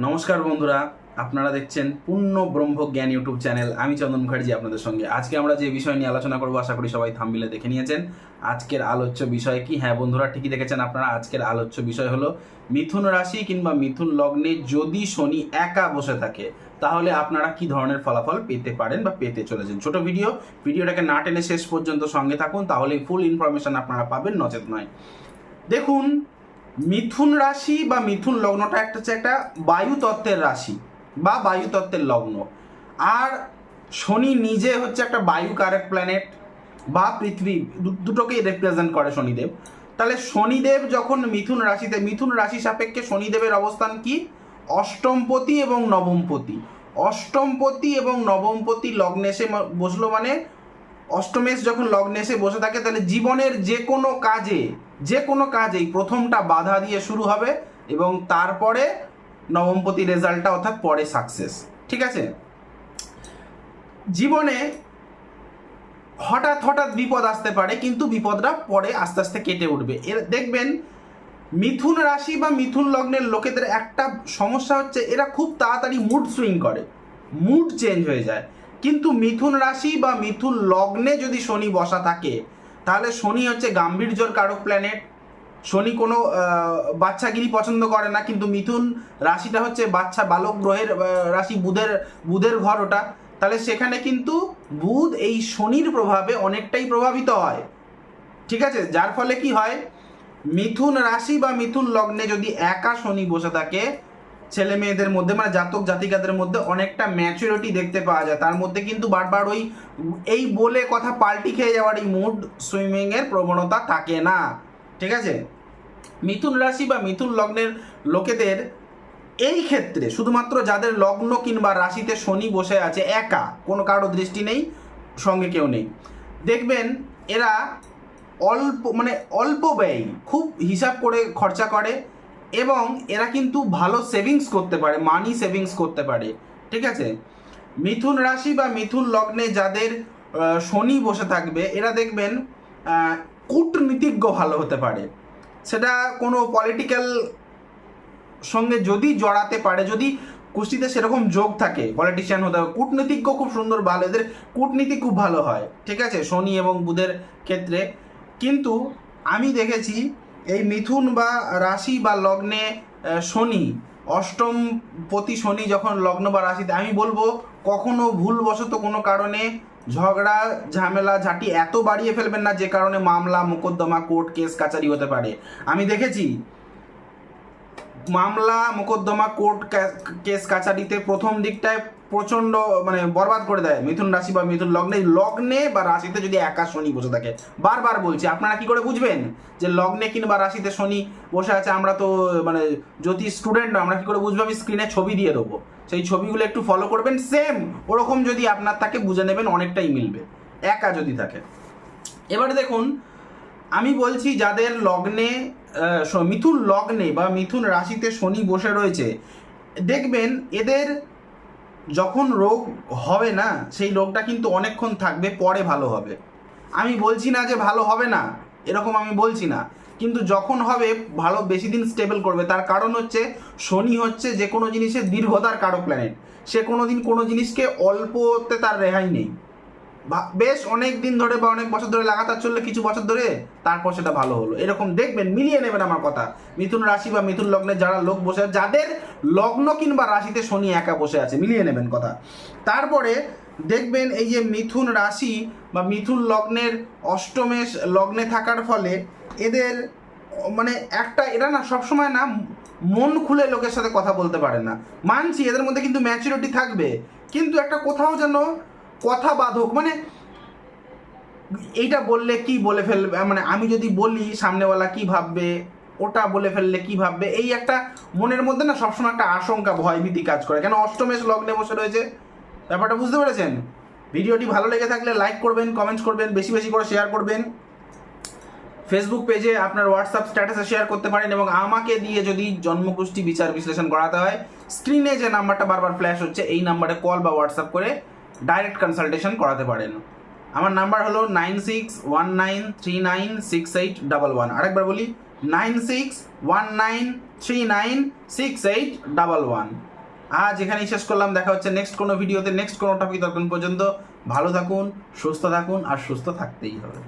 নমস্কার বন্ধুরা, আপনারা দেখছেন পূর্ণ ব্রহ্ম জ্ঞান ইউটিউব চ্যানেল। আমি চন্দন মুখার্জি আপনাদের সঙ্গে। আজকে আমরা যে বিষয় নিয়ে আলোচনা করব, আশা করি সবাই থামবিলে দেখে নিয়েছেন। আজকের আলোচ্য বিষয় কি? হ্যাঁ বন্ধুরা, ঠিকই দেখেছেন আপনারা, আজকের আলোচ্য বিষয় হলো মিথুন রাশি কিংবা মিথুন লগ্নে যদি শনি একা বসে থাকে, তাহলে আপনারা কি ধরনের ফলাফল পেতে পারেন বা পেতে চলেছেন? ছোট ভিডিও, ভিডিওটাকে না টেনে শেষ পর্যন্ত সঙ্গে থাকুন তাহলে ফুল ইনফরমেশন আপনারা পাবেন, নচেত নয়। দেখুন মিথুন রাশি বা মিথুন লগ্নটা একটা হচ্ছে একটা বায়ু তত্ত্বের রাশি বা বায়ু তত্ত্বের লগ্ন। আর শনি নিজে হচ্ছে একটা বায়ু কারেক্ট প্ল্যানেট বা পৃথিবী দুটোকেই রিপ্রেজেন্ট করে শনিদেব। তাহলে শনিদেব যখন মিথুন রাশিতে, মিথুন রাশি সাপেক্ষে শনিদেবের অবস্থান কি? অষ্টমপতি এবং নবমপতি। অষ্টমপতি এবং নবমপতি লগ্নে এসে ম- বসল মানে অষ্টমেশ যখন লগ্নে এসে বসে থাকে, তাহলে জীবনের যে কোনো কাজে যে কোনো কাজেই প্রথমটা বাধা দিয়ে শুরু হবে এবং তারপরে নবমপতি রেজাল্টটা অর্থাৎ পরে সাকসেস ঠিক আছে? জীবনে হঠাৎ হঠাৎ বিপদ আসতে পারে, কিন্তু বিপদটা পরে আস্তে আস্তে কেটে উঠবে। এর দেখবেন, মিথুন রাশি বা মিথুন লগ্নের লোকেদের একটা সমস্যা হচ্ছে, এরা খুব তাড়াতাড়ি মুড সুইং করে। মুড চেঞ্জ হয়ে যায়। কিন্তু মিথুন রাশি বা মিথুন লগ্নে যদি শনি বসা থাকে তাহলে শনি হচ্ছে গাম্ভীর্যর কারক প্ল্যানেট শনি কোনো বাচ্চাগিরি পছন্দ করে না, কিন্তু মিথুন রাশিটা হচ্ছে বাচ্চা বালক গ্রহের রাশি বুধের বুধের ঘর ওটা। তাহলে সেখানে কিন্তু বুধ এই শনির প্রভাবে অনেকটাই প্রভাবিত হয়। ঠিক আছে? যার ফলে কি হয়? মিথুন রাশি বা মিথুন লগ্নে যদি একা শনি বসে থাকে ছেলে মেয়েদের মধ্যে মানে জাতক জাতিকাদের মধ্যে অনেকটা ম্যাচুরিটি দেখতে পাওয়া যায়। তার মধ্যে কিন্তু বারবার ওই এই বলে কথা পাল্টি খেয়ে যাওয়ার এই মুড সুইমিং এর প্রবণতা থাকে না। ঠিক আছে? মিথুন রাশি বা মিথুন লগ্নের লোকেদের এই ক্ষেত্রে শুধুমাত্র যাদের লগ্ন কিংবা রাশিতে শনি বসে আছে একা, কোনো কারও দৃষ্টি নেই, সঙ্গে কেউ নেই। দেখবেন এরা অল্প মানে অল্প ব্যয়, খুব হিসাব করে খরচা করে। এবং এরা কিন্তু ভালো সেভিংস করতে পারে মানি সেভিংস করতে পারে, ঠিক আছে? মিথুন রাশি বা মিথুন লগ্নে যাদের শনি বসে থাকবে, এরা দেখবেন কূটনীতিজ্ঞ ভালো হতে পারে। সেটা কোনো পলিটিক্যাল সঙ্গে যদি জড়াতে পারে, যদি কুস্তিতে সেরকম যোগ থাকে পলিটিশিয়ান হতে হবে। কূটনীতিজ্ঞ খুব সুন্দর, ভালো, এদের কূটনীতি খুব ভালো হয়, ঠিক আছে? শনি এবং বুধের ক্ষেত্রে। কিন্তু আমি দেখেছি এই মিথুন বা রাশি বা লগ্নে শনি, অষ্টম প্রতি শনি যখন লগ্ন বা রাশিতে, আমি বলব কখনো ভুলবশত কোনো কারণে ঝগড়া, ঝামেলা, ঝাঁটি এত বাড়িয়ে ফেলবেন না যে কারণে মামলা, মোকদ্দমা, কোর্ট কেস, কাচারি হতে পারে। আমি দেখেছি মামলা, মোকদ্দমা, কোর্ট কেস কাছারিতে প্রথম দিকটায় প্রচণ্ড মানে বরবাদ করে দেয় মিথুন রাশি বা মিথুন লগ্নে। লগ্নে বা রাশিতে যদি একা শনি বসে থাকে, বারবার বলছি, আপনারা কি করে বুঝবেন যে লগ্নে কিংবা রাশিতে শনি বসে আছে? আমরা তো মানে যদি স্টুডেন্ট আমরা কি করে বুঝব? আমি স্ক্রিনে ছবি দিয়ে দেবো। সেই ছবিগুলো একটু ফলো করবেন সেম ওরকম যদি আপনার থাকে, বুঝে নেবেন, অনেকটাই মিলবে। একা যদি থাকে। এবারে দেখুন, আমি বলছি যাদের লগ্নে মিথুন লগ্নে বা মিথুন রাশিতে শনি বসে রয়েছে, দেখবেন এদের যখন রোগ হবে না, সেই রোগটা কিন্তু অনেকক্ষণ থাকবে, পরে ভালো হবে। আমি বলছি না যে ভালো হবে না, এরকম আমি বলছি না। কিন্তু যখন হবে, ভালো বেশি দিন স্টেবল করবে। তার কারণ হচ্ছে, শনি হচ্ছে যে কোনো জিনিসের দীর্ঘতার কারও প্ল্যানেট সে কোনো দিন কোনো জিনিসকে অল্পতে তার রেহাই নেই। বেশ অনেক দিন ধরে বা অনেক বছর ধরে লাগাতার চললে কিছু বছর ধরে, তারপর সেটা ভালো হলো। এরকম দেখবেন, মিলিয়ে নেবেন আমার কথা। মিথুন রাশি বা মিথুন লগ্নে যারা লোক বসে আছে, যাদের লগ্ন কিংবা রাশিতে শনি একা বসে আছে, মিলিয়ে নেবেন কথা। তারপরে দেখবেন এই যে মিথুন রাশি বা মিথুন লগ্নের অষ্টমেশ লগ্নে থাকার ফলে এদের মানে একটা, এরা না সবসময় না মন খুলে লোকের সাথে কথা বলতে পারে না। মানছি এদের মধ্যে কিন্তু ম্যাচুরিটি থাকবে। কিন্তু একটা কোথাও যেন কথা বাধক মানে এইটা বললে কি বলে ফেলবে? মানে আমি যদি বলি সামনেওয়ালা কি ভাববে, ওটা বলে ফেললে কি ভাববে, এই একটা মনের মধ্যে না সবসময় একটা আশঙ্কা ভয়ভীতি কাজ করে। কেন অষ্টমেশ লগ্নে বসে রয়েছে? ব্যাপারটা বুঝতে পেরেছেন? ভিডিওটি ভালো লেগে থাকলে লাইক করবেন কমেন্টস করবেন, বেশি বেশি করে শেয়ার করবেন। ফেসবুক পেজে আপনার হোয়াটসঅ্যাপ স্ট্যাটাসে শেয়ার করতে পারেন এবং আমাকে দিয়ে যদি জন্মগোষ্ঠী বিচার বিশ্লেষণ করাতে হয় স্ক্রিনে যে নাম্বারটা বারবার ফ্ল্যাশ হচ্ছে, এই নাম্বারে কল বা হোয়াটসঅ্যাপ করে ডাইরেক্ট কনসালটেশন করাতে পারেন। আমার নাম্বার হলো nine six one nine three nine six eight double one আরেকবার বলি nine six one nine three nine six eight double one আজ এখানেই শেষ করলাম, দেখা হচ্ছে নেক্সট কোনো ভিডিওতে নেক্সট কোনো টপিক তখন পর্যন্ত। ভালো থাকুন, সুস্থ থাকুন, আর সুস্থ থাকতেই হবে।